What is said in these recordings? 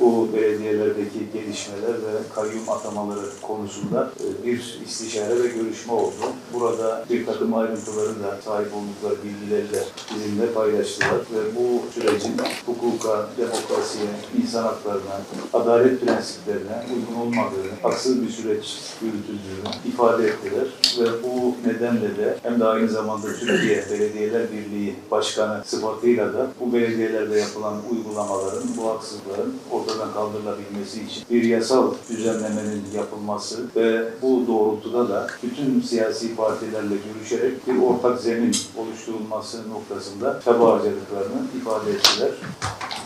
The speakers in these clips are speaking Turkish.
bu belediyelerdeki gelişmeler ve kayyum atamaları konusunda e, bir istişare ve görüşme oldu. Burada bir takım ayrıntıların da sahip oldukları bilgileri de bizimle paylaştılar ve bu sürecin hukuka, demokrasiye, insan haklarına, adalet prensiplerine uygun olmadığını, haksız bir süreç yürütüldüğünü ifade ettiler ve bu nedenle de hem de aynı zamanda Türkiye Belediyeler Birliği Başkanı sıfatıyla da bu belediyelerde yapılan uygulamaların, bu haksızlıkların ortadan kaldırılabilmesi için bir yasal düzenlemenin yapılması ve bu doğrultuda da bütün siyasi partilerle görüşerek bir ortak zemin oluşturulması noktasında çaba harcadıklarını ifade ettiler.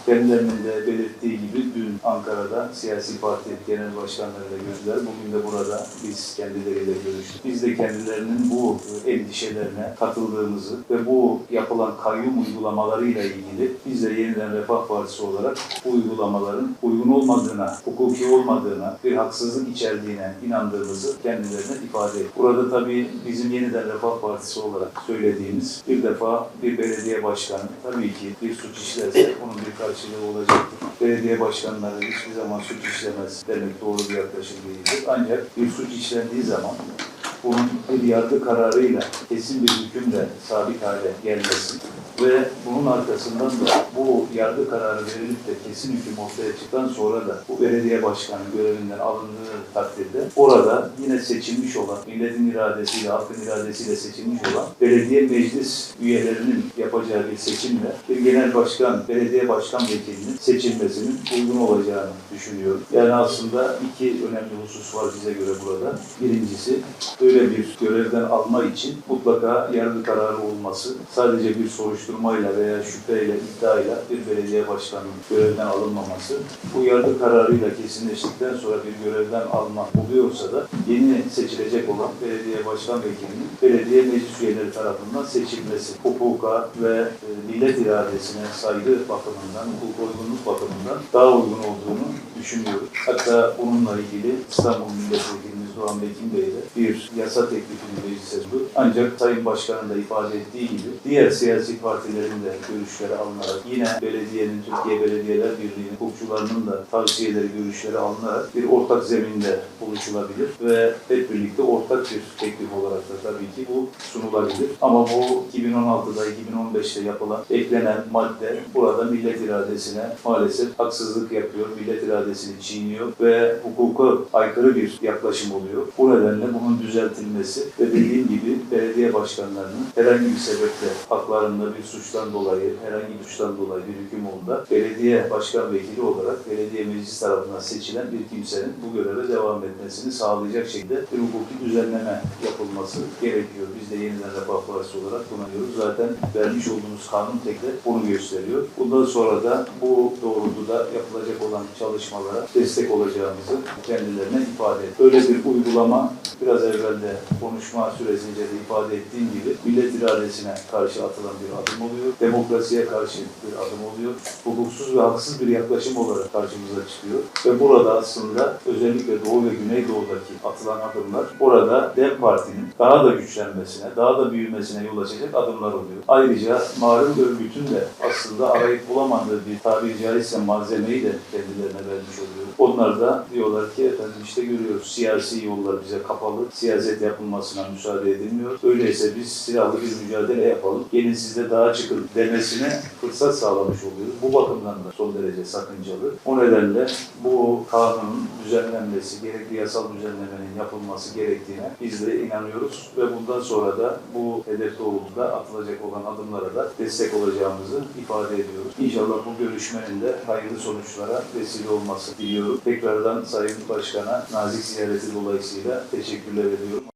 Kendilerinin de belirttiği gibi dün Ankara'da siyasi parti genel başkanlarıyla görüştüler. Bugün de burada biz kendileriyle görüştük. Biz de kendilerinin bu endişelerine katıldığımızı ve bu yapılan kayyum uygulamalarıyla ilgili biz de yeniden Refah Partisi olarak bu uygulamaların uygun olmadığına, hukuki olmadığına, bir haksızlık içerdiğine inandığımızı kendilerine ifade ettik. Burada tabii bizim yeniden Refah Partisi olarak söylediğimiz bir defa bir belediye başkanı tabii ki bir suç işlerse onun bir karşılığı olacaktır. Belediye başkanları hiçbir zaman suç işlemez demek doğru bir yaklaşım değildir. Ancak bir suç işlendiği zaman bunun bir yargı kararıyla kesin bir hükümle sabit hale gelmesi ve bunun arkasından da bu yargı kararı verilip de kesin hüküm ortaya çıktıktan sonra da bu belediye başkanı görevinden alındığı takdirde orada yine seçilmiş olan, milletin iradesiyle, halkın iradesiyle seçilmiş olan belediye meclis üyelerinin yapacağı bir seçimle bir genel başkan, belediye başkan vekilinin seçilmesinin uygun olacağını düşünüyorum. Yani aslında iki önemli husus var bize göre burada. Birincisi böyle bir görevden alma için mutlaka yargı kararı olması, sadece bir soruşturmayla veya şüpheyle, iddiayla bir belediye başkanının görevden alınmaması, bu yargı kararıyla kesinleştikten sonra bir görevden alma oluyorsa da yeni seçilecek olan belediye başkan vekilinin belediye meclis üyeleri tarafından seçilmesi, hukuka ve e, millet iradesine saygı bakımından, hukuk uygunluk bakımından daha uygun olduğunu düşünüyorum. Hatta bununla ilgili İstanbul Doğan Bekin Bey de bir yasa teklifini meclise sundu. Ancak Sayın Başkan'ın da ifade ettiği gibi diğer siyasi partilerin de görüşleri alınarak yine belediyenin, Türkiye Belediyeler Birliği'nin hukukçularının da tavsiyeleri, görüşleri alınarak bir ortak zeminde buluşulabilir ve hep birlikte ortak bir teklif olarak da tabii ki bu sunulabilir. Ama bu 2016'da, 2015'te yapılan eklenen madde burada millet iradesine maalesef haksızlık yapıyor, millet iradesini çiğniyor ve hukuka aykırı bir yaklaşım oluyor. Bu nedenle bunun düzeltilmesi ve dediğim gibi belediye başkanlarının herhangi bir sebeple haklarında bir suçtan dolayı, herhangi bir suçtan dolayı bir hüküm olduğunda belediye başkan vekili olarak belediye meclis tarafından seçilen bir kimsenin bu göreve devam etmesini sağlayacak şekilde bir hukuki düzenleme yapılması gerekiyor. Biz de yeniden Refah Partisi olarak buna diyoruz. Zaten vermiş olduğumuz kanun tek de bunu gösteriyor. Bundan sonra da bu doğrultuda yapılacak olan çalışmalara destek olacağımızı kendilerine ifade et. Öyle bir uygulama biraz evvel de konuşma süresince de ifade ettiğim gibi millet iradesine karşı atılan bir adım oluyor. Demokrasiye karşı bir adım oluyor. Hukuksuz ve haksız bir yaklaşım olarak karşımıza çıkıyor. Ve burada aslında özellikle Doğu ve Güneydoğu'daki atılan adımlar orada DEM Parti'nin daha da güçlenmesine, daha da büyümesine yol açacak adımlar oluyor. Ayrıca malum örgütün de aslında arayıp bulamadığı bir tabiri caizse malzemeyi de kendilerine vermiş oluyor. Onlar da diyorlar ki efendim işte görüyoruz siyasi yollar bize kapalı, siyaset yapılmasına müsaade edilmiyor. Öyleyse biz silahlı bir mücadele yapalım, gelin siz de daha çıkın demesine fırsat sağlamış oluyoruz. Bu bakımdan da son derece sakıncalı. O nedenle bu kanunun düzenlenmesi, gerekli yasal düzenlemenin yapılması gerektiğine biz de inanıyoruz ve bundan sonra da bu hedef doğrultuda atılacak olan adımlara da destek olacağımızı ifade ediyoruz. İnşallah bu görüşmenin de hayırlı sonuçlara vesile olması diliyorum. Tekrardan Sayın Başkan'a nazik ziyareti dolayısıyla teşekkürler ediyorum.